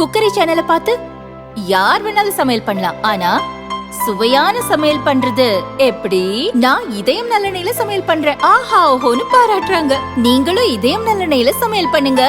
Cookery சேனலை பார்த்து யார் வேணாலும் சமையல் பண்ணலாம். ஆனா சுவையான சமையல் பண்றது எப்படி? நான் இதயம் நல்லெண்ணெயில சமையல் பண்றேன். ஆஹா ஓஹோன்னு பாராட்டுறாங்க. நீங்களும் இதயம் நல்லெண்ணெயில சமையல் பண்ணுங்க.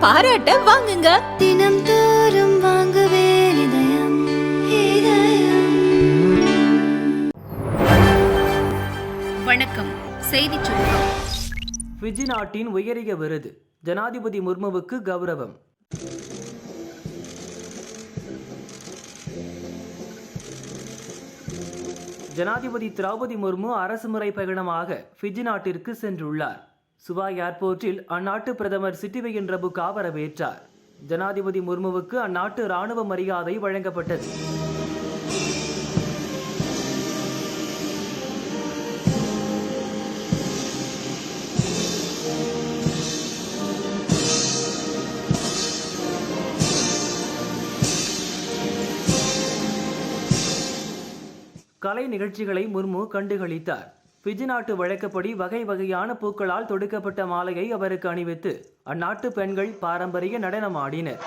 பாராட்ட வாங்குங்க. தினம் தோறும் வாங்குவே இதயம் இதயம். வணக்கம். செய்திச் சுருக்கம் ஃபிஜி நாட்டின் உயரிய விருது. ஜனாதிபதி முர்முவுக்கு கௌரவம். ஜனாதிபதி திரௌபதி முர்மு அரசுமுறை பயணமாக ஃபிஜி நாட்டிற்கு சென்றுள்ளார். சுவா ஏர்போர்ட்டில் அந்நாட்டு பிரதமர் சிட்டிவையின் ரபுகா வரவேற்றார் ஜனாதிபதி முர்முவுக்கு அந்நாட்டு ராணுவ மரியாதை வழங்கப்பட்டது. கலை நிகழ்ச்சிகளை முர்மு கண்டுகளித்தார். பிஜி நாட்டு வழக்கப்படி வகை வகையான பூக்களால் தொடுக்கப்பட்ட மாலையை அவருக்கு அணிவித்து அந்நாட்டு பெண்கள் பாரம்பரிய நடனமாடினர்.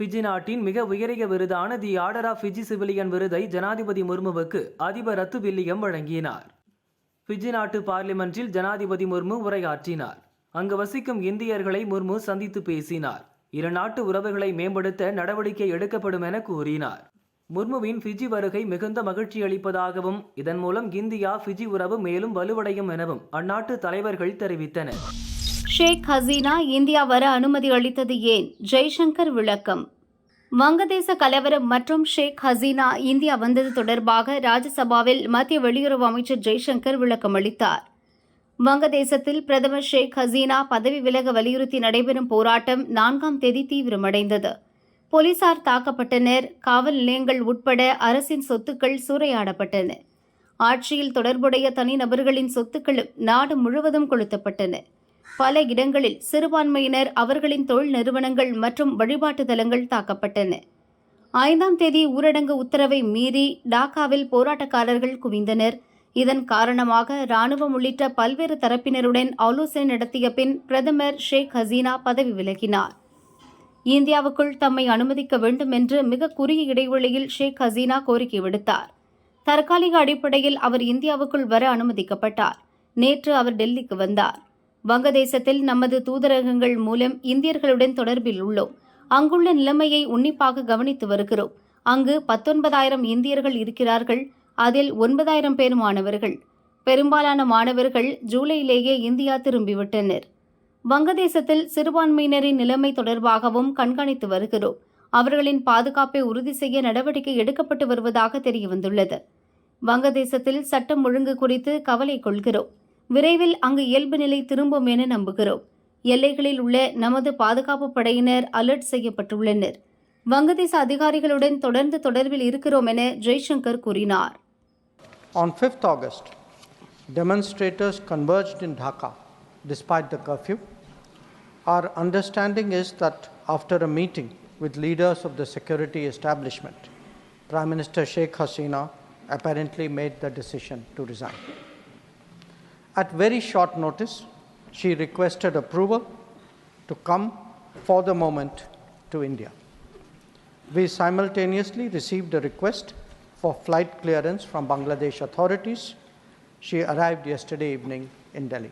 ஃபிஜி நாட்டின் மிக உயரிய விருதான the order of Fiji civilian விருதை ஜனாதிபதி முர்முவுக்கு அதிபர் ரத்து வில்லியம் வழங்கினார். ஃபிஜி நாட்டு பார்லிமென்ட்டில் ஜனாதிபதி முர்மு உரையாற்றினார். அங்கு வசிக்கும் இந்தியர்களை முர்மு சந்தித்து பேசினார். இரு நாட்டு உறவுகளை மேம்படுத்த நடவடிக்கை எடுக்கப்படும் என கூறினார். முர்முவின் ஃபிஜி வருகை மிகுந்த மகிழ்ச்சி அளிப்பதாகவும் இதன் மூலம் இந்தியா ஃபிஜி உறவு மேலும் வலுவடையும் எனவும் அந்நாட்டு தலைவர்கள் தெரிவித்தனர். ஷேக் ஹசீனா இந்தியா வர அனுமதி அளித்தது ஏன்? ஜெய்சங்கர் விளக்கம். வங்கதேச கலவரம் மற்றும் ஷேக் ஹசீனா இந்தியா வந்தது தொடர்பாக ராஜ்யசபாவில் மத்திய வெளியுறவு அமைச்சர் ஜெய்சங்கர் விளக்கம் அளித்தார். வங்கதேசத்தில் பிரதமர் ஷேக் ஹசீனா பதவி விலக வலியுறுத்தி நடைபெறும் போராட்டம் நான்காம் தேதி தீவிரமடைந்தது. போலீசார் தாக்கப்பட்டனர் காவல் நிலையங்கள் உட்பட அரசின் சொத்துக்கள் சூறையாடப்பட்டன. ஆட்சியில் தொடர்புடைய தனிநபர்களின் சொத்துக்களும் நாடு முழுவதும் கொளுத்தப்பட்டன. பல இடங்களில் சிறுபான்மையினர் அவர்களின் தொழில் நிறுவனங்கள் மற்றும் வழிபாட்டு தலங்கள் தாக்கப்பட்டன. ஐந்தாம் தேதி ஊரடங்கு உத்தரவை மீறி டாக்காவில் போராட்டக்காரர்கள் குவிந்தனர். இதன் காரணமாக ராணுவம் உள்ளிட்ட பல்வேறு தரப்பினருடன் ஆலோசனை நடத்திய பின் பிரதமர் ஷேக் ஹசீனா பதவி விலகினார். இந்தியாவுக்குள் தம்மை அனுமதிக்க வேண்டும் என்று மிக குறுகிய இடைவெளியில் ஷேக் ஹசீனா கோரிக்கை விடுத்தார். தற்காலிக அடிப்படையில் அவர் இந்தியாவுக்குள் வர அனுமதிக்கப்பட்டார். நேற்று அவர் டெல்லிக்கு வந்தார். வங்கதேசத்தில் நமது தூதரகங்கள் மூலம் இந்தியர்களுடன் தொடர்பில் உள்ளோம். அங்குள்ள நிலைமையை உன்னிப்பாக கவனித்து வருகிறோம். அங்கு பத்தொன்பதாயிரம் இந்தியர்கள் இருக்கிறார்கள். அதில் ஒன்பதாயிரம் பேர் மாணவர்கள். பெரும்பாலான மாணவர்கள் ஜூலையிலேயே இந்தியா திரும்பிவிட்டனர். வங்கதேசத்தில் சிறுபான்மையினரின் நிலைமை தொடர்பாகவும் கண்காணித்து வருகிறோம். அவர்களின் பாதுகாப்பை உறுதி செய்ய நடவடிக்கை எடுக்கப்பட்டு வருவதாக தெரியவந்துள்ளது. வங்கதேசத்தில் சட்டம் ஒழுங்கு குறித்து கவலை கொள்கிறோம். விரைவில் அங்கு இயல்பு நிலை திரும்பும் என நம்புகிறோம் எல்லைகளில் உள்ள நமது பாதுகாப்பு படையினர் அலர்ட் செய்யப்பட்டுள்ளனர் வங்கதேச அதிகாரிகளுடன் தொடர்ந்து தொடர்பில் இருக்கிறோம் என ஜெய்சங்கர் கூறினார் On 5th August, demonstrators converged in Dhaka despite the curfew. Our understanding is that after a meeting with leaders of the security establishment, Prime Minister Sheikh Hasina apparently made the decision to resign. At very short notice, she requested approval to come for the moment to India. We simultaneously received a request for flight clearance from Bangladesh authorities. She arrived yesterday evening in Delhi.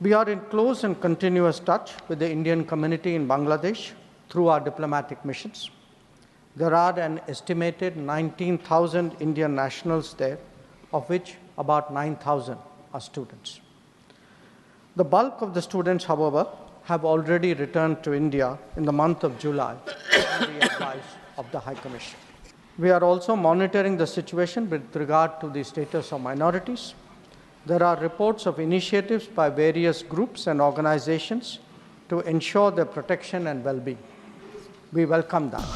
We are in close and continuous touch with the Indian community in Bangladesh through our diplomatic missions. There are an estimated 19,000 Indian nationals there, of which about 9,000 are students. The bulk of the students, however, have already returned to India in the month of July on the advice of the High Commission. We are also monitoring the situation with regard to the status of minorities. There are reports of initiatives by various groups and organizations to ensure their protection and well being. We welcome that.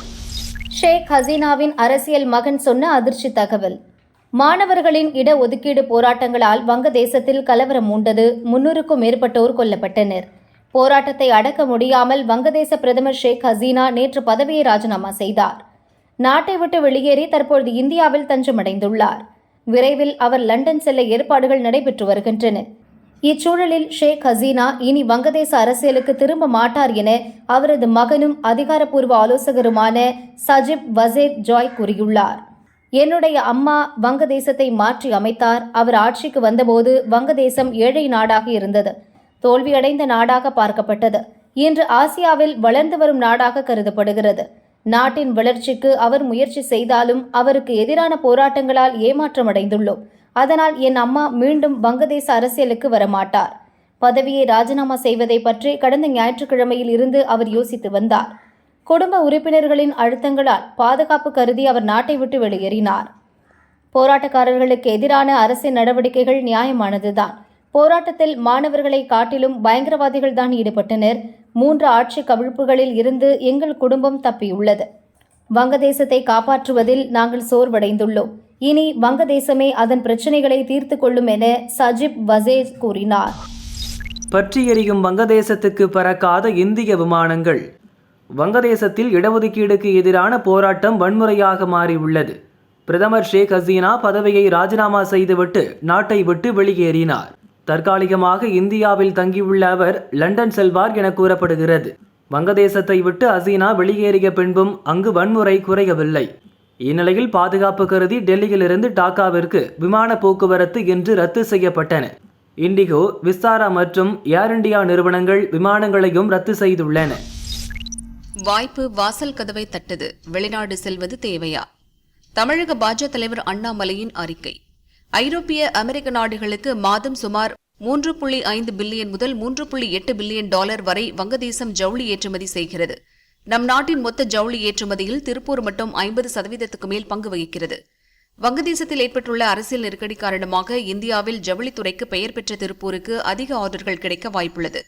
ஷேக் ஹசீனாவின் அரசியல் மகன் சொன்ன அதிர்ச்சி தகவல் மாணவர்களின் இடஒதுக்கீடு போராட்டங்களால் வங்கதேசத்தில் கலவரம் மூண்டது. முன்னூறுக்கும் மேற்பட்டோர் கொல்லப்பட்டனர். போராட்டத்தை அடக்க முடியாமல் வங்கதேச பிரதமர் ஷேக் ஹசீனா நேற்று பதவியை ராஜினாமா செய்தார். நாட்டை விட்டு வெளியேறி தற்பொழுது இந்தியாவில் தஞ்சமடைந்துள்ளார். விரைவில் அவர் லண்டன் செல்ல ஏற்பாடுகள் நடைபெற்று வருகின்றன. இச்சூழலில் ஷேக் ஹசீனா இனி வங்கதேச அரசியலுக்கு திரும்ப மாட்டார் என அவரது மகனும் அதிகாரப்பூர்வ ஆலோசகருமான சஜிப் வசேத் ஜாய் கூறியுள்ளார். என்னுடைய அம்மா வங்கதேசத்தை மாற்றி அமைத்தார். அவர் ஆட்சிக்கு வந்தபோது வங்கதேசம் ஏழை நாடாக இருந்தது. தோல்வியடைந்த நாடாக பார்க்கப்பட்டது. இன்று ஆசியாவில் வளர்ந்து வரும் நாடாக கருதப்படுகிறது. நாட்டின் வளர்ச்சிக்கு அவர் முயற்சி செய்தாலும் அவருக்கு எதிரான போராட்டங்களால் ஏமாற்றமடைந்துள்ளோம். அதனால் என் அம்மா மீண்டும் வங்கதேச அரசியலுக்கு வரமாட்டார். பதவியை ராஜினாமா செய்வதை பற்றி கடந்த ஞாயிற்றுக்கிழமையில் இருந்து அவர் யோசித்து வந்தார். குடும்ப உறுப்பினர்களின் அழுத்தங்களால் பாதுகாப்பு கருதி அவர் நாட்டை விட்டு வெளியேறினார். போராட்டக்காரர்களுக்கு எதிரான அரசின் நடவடிக்கைகள் நியாயமானதுதான். போராட்டத்தில் மாணவர்களை காட்டிலும் பயங்கரவாதிகள் தான் ஈடுபட்டனர். மூன்று ஆட்சி கவிழ்ப்புகளில் இருந்து எங்கள் குடும்பம் தப்பியுள்ளது. வங்கதேசத்தை காப்பாற்றுவதில் நாங்கள் சோர்வடைந்துள்ளோம். இனி வங்கதேசமே அதன் பிரச்சனைகளை தீர்த்து கொள்ளும் என சஜிப் வசேஸ் கூறினார். பற்றி எரியும் வங்கதேசத்துக்கு பறக்காத இந்திய விமானங்கள். வங்கதேசத்தில் இடஒதுக்கீடுக்கு எதிரான போராட்டம் வன்முறையாக மாறியுள்ளது. பிரதமர் ஷேக் ஹசீனா பதவியை ராஜினாமா செய்துவிட்டு நாட்டை விட்டு வெளியேறினார். தற்காலிகமாக இந்தியாவில் தங்கியுள்ள அவர் லண்டன் செல்வார் என கூறப்படுகிறது. வங்கதேசத்தை விட்டு ஹசீனா வெளியேறிய பின்பும் அங்கு வன்முறை குறையவில்லை. இந்நிலையில் பாதுகாப்பு கருதி டெல்லியிலிருந்து டாக்காவிற்கு விமான போக்குவரத்து இன்று ரத்து செய்யப்பட்டன. இண்டிகோ விஸ்தாரா மற்றும் ஏர் இண்டியா நிறுவனங்கள் விமானங்களையும் ரத்து செய்துள்ளன. வாய்ப்பு வாசல் கதவை தட்டது. வெளிநாடு செல்வது தேவையா? தமிழக பாஜக தலைவர் அண்ணாமலையின் அறிக்கை. ஐரோப்பிய அமெரிக்க நாடுகளுக்கு மாதம் சுமார் மூன்று புள்ளி ஐந்து பில்லியன் முதல் மூன்று புள்ளி எட்டு பில்லியன் டாலர் வரை வங்கதேசம் ஜவுளி ஏற்றுமதி செய்கிறது. நம் நாட்டின் மொத்த ஜவுளி ஏற்றுமதியில் திருப்பூர் மட்டும் ஐம்பது சதவீதத்துக்கு மேல் பங்கு வகிக்கிறது. வங்கதேசத்தில் ஏற்பட்டுள்ள அரசியல் நெருக்கடி காரணமாக இந்தியாவில் ஜவுளித்துறைக்கு பெயர் பெற்ற திருப்பூருக்கு அதிக ஆர்டர்கள் கிடைக்க வாய்ப்புள்ளது.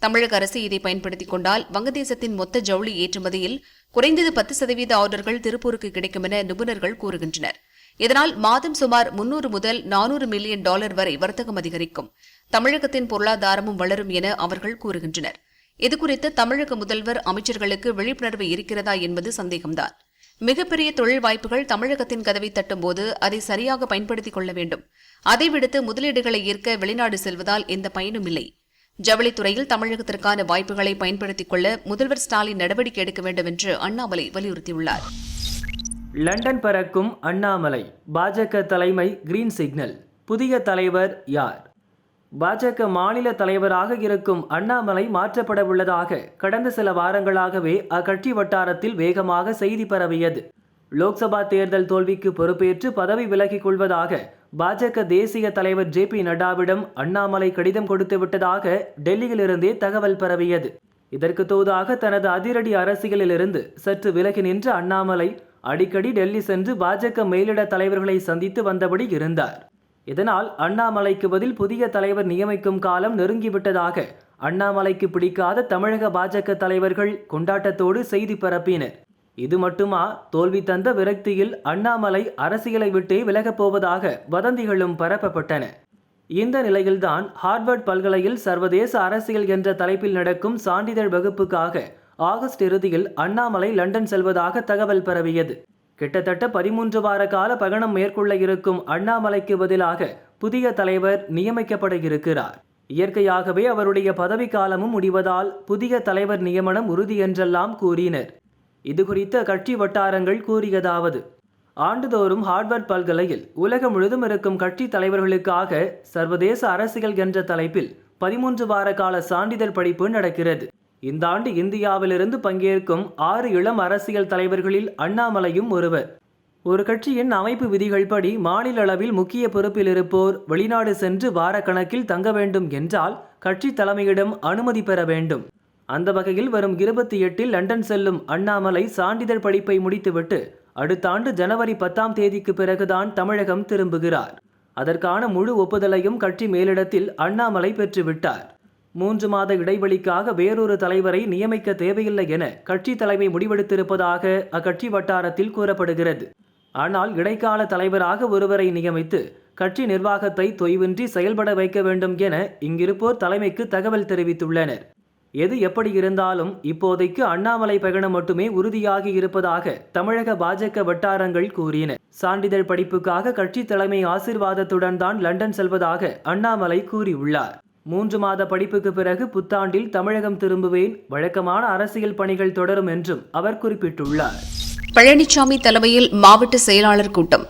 தமிழக அரசு இதை பயன்படுத்திக் கொண்டால் வங்கதேசத்தின் மொத்த ஜவுளி ஏற்றுமதியில் குறைந்தது பத்து சதவீத ஆர்டர்கள் திருப்பூருக்கு கிடைக்கும் என நிபுணர்கள் கூறுகின்றனர். இதனால் மாதம் சுமார் முன்னூறு முதல் நானூறு மில்லியன் டாலர் வரை வர்த்தகம் அதிகரிக்கும். தமிழகத்தின் பொருளாதாரமும் வளரும் என அவர்கள் கூறுகின்றனர். இதுகுறித்து தமிழக முதல்வர் அமைச்சர்களுக்கு விழிப்புணர்வு இருக்கிறதா என்பது சந்தேகம்தான். மிகப்பெரிய தொழில் வாய்ப்புகள் தமிழகத்தின் கதவை தட்டும்போது அதை சரியாக பயன்படுத்திக் கொள்ள வேண்டும். அதை விடுத்து முதலீடுகளை ஈர்க்க வெளிநாடு செல்வதால் எந்த பயனும் இல்லை. ஜவுளித்துறையில் தமிழகத்திற்கான வாய்ப்புகளை பயன்படுத்திக் கொள்ள முதல்வர் ஸ்டாலின் நடவடிக்கை எடுக்க வேண்டும் என்று அண்ணாமலை வலியுறுத்தியுள்ளார். லண்டன் பறக்கும் அண்ணாமலை பாஜக தலைமை கிரீன் சிக்னல் புதிய தலைவர் யார்? பாஜக மாநில தலைவராக இருக்கும் அண்ணாமலை மாற்றப்பட உள்ளதாக கடந்த சில வாரங்களாகவே அக்கட்சி வட்டாரத்தில் வேகமாக செய்தி பரவியது. லோக்சபா தேர்தல் தோல்விக்கு பொறுப்பேற்று பதவி விலகிக் கொள்வதாக பாஜக தேசிய தலைவர் ஜே பி நட்டாவிடம் அண்ணாமலை கடிதம் கொடுத்து விட்டதாக டெல்லியிலிருந்தே தகவல் பரவியது. இதற்கு தோதாக தனது அதிரடி அரசியலிலிருந்து சற்று விலகி நின்ற அண்ணாமலை அடிக்கடி டெல்லி சென்று பாஜக மேலிட தலைவர்களை சந்தித்து வந்தபடி இருந்தார். இதனால் அண்ணாமலைக்கு பதில் புதிய தலைவர் நியமிக்கும் காலம் நெருங்கிவிட்டதாக அண்ணாமலைக்கு பிடிக்காத தமிழக பாஜக தலைவர்கள் கொண்டாட்டத்தோடு செய்தி பரப்பினர். இது மட்டுமா? தோல்வி தந்த விரக்தியில் அண்ணாமலை அரசியலை விட்டே விலகப் போவதாக வதந்திகளும் பரப்பப்பட்டன. இந்த நிலையில்தான் ஹார்வர்ட் பல்கலையில் சர்வதேச அரசியல் என்ற தலைப்பில் நடக்கும் சான்றிதழ் வகுப்புக்காக ஆகஸ்ட் இறுதியில் அண்ணாமலை லண்டன் செல்வதாக தகவல் பரவியது. கிட்டத்தட்ட பதிமூன்று வார கால பயணம் மேற்கொள்ள இருக்கும் அண்ணாமலைக்கு பதிலாக புதிய தலைவர் நியமிக்கப்பட இருக்கிறார். இயற்கையாகவே அவருடைய பதவிக்காலமும் முடிவதால் புதிய தலைவர் நியமனம் உறுதி என்றெல்லாம் கூறினர். இது குறித்த கட்சி வட்டாரங்கள் கூறியதாவது. ஆண்டுதோறும் ஹார்வர்ட் பல்கலையில் உலகம் முழுதும் இருக்கும் கட்சி தலைவர்களுக்காக சர்வதேச அரசியல் என்ற தலைப்பில் பதிமூன்று வார கால சான்றிதழ் படிப்பு நடக்கிறது. இந்த ஆண்டு இந்தியாவிலிருந்து பங்கேற்கும் ஆறு இளம் அரசியல் தலைவர்களில் அண்ணாமலையும் ஒருவர். ஒரு கட்சியின் அமைப்பு விதிகள் படி மாநில அளவில் முக்கிய பொறுப்பில் இருப்போர் வெளிநாடு சென்று வாரக்கணக்கில் தங்க வேண்டும் என்றால் கட்சி தலைமையிடம் அனுமதி பெற வேண்டும். அந்த வகையில் வரும் இருபத்தி எட்டில் லண்டன் செல்லும் அண்ணாமலை சான்றிதழ் படிப்பை முடித்துவிட்டு அடுத்த ஆண்டு ஜனவரி பத்தாம் தேதிக்கு பிறகுதான் தமிழகம் திரும்புகிறார். அதற்கான முழு ஒப்புதலையும் கட்சி மேலிடத்தில் அண்ணாமலை பெற்றுவிட்டார். மூன்று மாத இடைவெளிக்காக வேறொரு தலைவரை நியமிக்க தேவையில்லை என கட்சி தலைமை முடிவெடுத்திருப்பதாக அக்கட்சி வட்டாரத்தில் கூறப்படுகிறது. ஆனால் இடைக்கால தலைவராக ஒருவரை நியமித்து கட்சி நிர்வாகத்தை தொய்வின்றி செயல்பட வைக்க வேண்டும் என இங்கிருப்போர் தலைமைக்கு தகவல் தெரிவித்துள்ளனர். எது எப்படி இருந்தாலும் இப்போதைக்கு அண்ணாமலை பயணம் மட்டுமே உறுதியாகி இருப்பதாக தமிழக பாஜக வட்டாரங்கள் கூறின. சான்றிதழ் படிப்புக்காக கட்சி தலைமை ஆசிர்வாதத்துடன் தான் லண்டன் செல்வதாக அண்ணாமலை கூறியுள்ளார். மூன்று மாத படிப்புக்கு பிறகு புத்தாண்டில் தமிழகம் திரும்புவேன் வழக்கமான அரசியல் பணிகள் தொடரும் என்றும் அவர் குறிப்பிட்டுள்ளார். பழனிசாமி தலைமையில் மாவட்ட செயலாளர் கூட்டம்.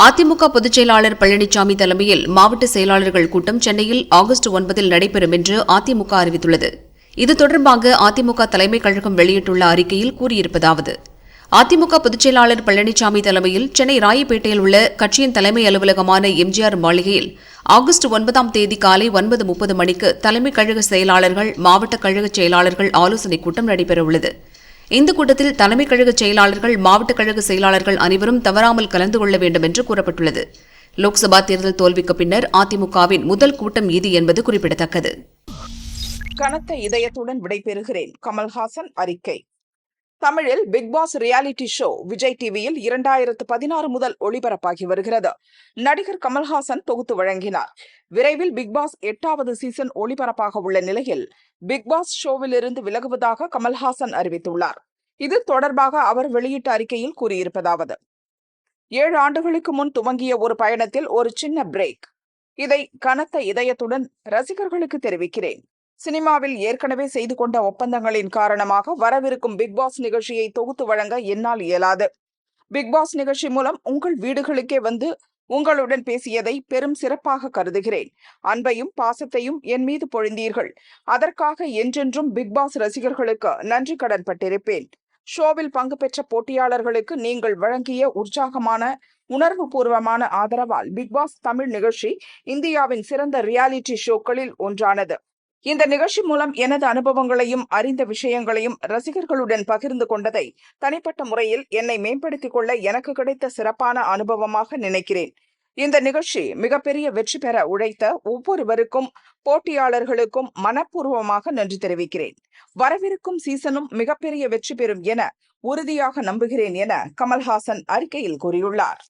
அதிமுக பொதுச் செயலாளர் பழனிசாமி தலைமையில் மாவட்ட செயலாளர்கள் கூட்டம் சென்னையில் ஆகஸ்ட் ஒன்பதில் நடைபெறும் என்று அதிமுக அறிவித்துள்ளது. இது தொடர்பாக அதிமுக தலைமைக் கழகம் வெளியிட்டுள்ள அறிக்கையில் கூறியிருப்பதாவது அதிமுக பொதுச் செயலாளர் பழனிசாமி தலைமையில் சென்னை ராயப்பேட்டையில் உள்ள கட்சியின் தலைமை அலுவலகமான எம்ஜிஆர் மாளிகையில் ஆகஸ்ட் ஒன்பதாம் தேதி காலை ஒன்பது முப்பது மணிக்கு தலைமைக் கழக செயலாளர்கள் மாவட்ட கழக செயலாளர்கள் ஆலோசனைக் கூட்டம் நடைபெறவுள்ளது. இந்த கூட்டத்தில் தலைமைக் கழக செயலாளர்கள் மாவட்ட கழக செயலாளர்கள் அனைவரும் தவறாமல் கலந்து கொள்ள வேண்டும் என்று கூறப்பட்டுள்ளது. லோக்சபா தேர்தல் தோல்விக்கு பின்னர் அதிமுகவின் முதல் கூட்டம் இது என்பது குறிப்பிடத்தக்கது. கனத்த இதயத்துடன் விடைபெறுகிறேன். கமல்ஹாசன் அறிக்கை. தமிழில் Bigg Boss reality show Vijay டிவியில் இரண்டாயிரத்து பதினாறு முதல் ஒளிபரப்பாகி வருகிறது. நடிகர் கமல்ஹாசன் தொகுத்து வழங்கினார். விரைவில் பிக் பாஸ் எட்டாவது சீசன் ஒளிபரப்பாக உள்ள நிலையில் பிக் பாஸ் ஷோவிலிருந்து விலகுவதாக கமல்ஹாசன் அறிவித்துள்ளார். இது தொடர்பாக அவர் வெளியிட்ட அறிக்கையில் கூறியிருப்பதாவது. ஏழு ஆண்டுகளுக்கு முன் துவங்கிய ஒரு பயணத்தில் ஒரு சின்ன பிரேக். இதை கனத்த இதயத்துடன் ரசிகர்களுக்கு தெரிவிக்கிறேன். சினிமாவில் ஏற்கனவே செய்து கொண்ட ஒப்பந்தங்களின் காரணமாக வரவிருக்கும் பிக் பாஸ் நிகழ்ச்சியை தொகுத்து வழங்க என்னால் இயலாது. பிக் பாஸ் நிகழ்ச்சி மூலம் உங்கள் வீடுகளுக்கே வந்து உங்களுடன் பேசியதை பெரும் சிறப்பாக கருதுகிறேன். அன்பையும் பாசத்தையும் என் மீது பொழிந்தீர்கள். அதற்காக என்றென்றும் பிக்பாஸ் ரசிகர்களுக்கு நன்றி கடன் பட்டிருப்பேன். ஷோவில் பங்கு பெற்ற போட்டியாளர்களுக்கு நீங்கள் வழங்கிய உற்சாகமான உணர்வு பூர்வமான ஆதரவால் பிக்பாஸ் தமிழ் நிகழ்ச்சி இந்தியாவின் சிறந்த ரியாலிட்டி ஷோக்களில் ஒன்றானது. இந்த நிகழ்ச்சி மூலம் எனது அனுபவங்களையும் அறிந்த விஷயங்களையும் ரசிகர்களுடன் பகிர்ந்து கொண்டதை தனிப்பட்ட முறையில் என்னை மேம்படுத்திக் கொள்ள எனக்கு கிடைத்த சிறப்பான அனுபவமாக நினைக்கிறேன். இந்த நிகழ்ச்சி மிகப்பெரிய வெற்றி பெற உழைத்த ஒவ்வொருவருக்கும் போட்டியாளர்களுக்கும் மனப்பூர்வமாக நன்றி தெரிவிக்கிறேன். வரவிருக்கும் சீசனும் மிகப்பெரிய வெற்றி பெறும் என உறுதியாக நம்புகிறேன் என கமல்ஹாசன் அறிக்கையில் கூறியுள்ளார்.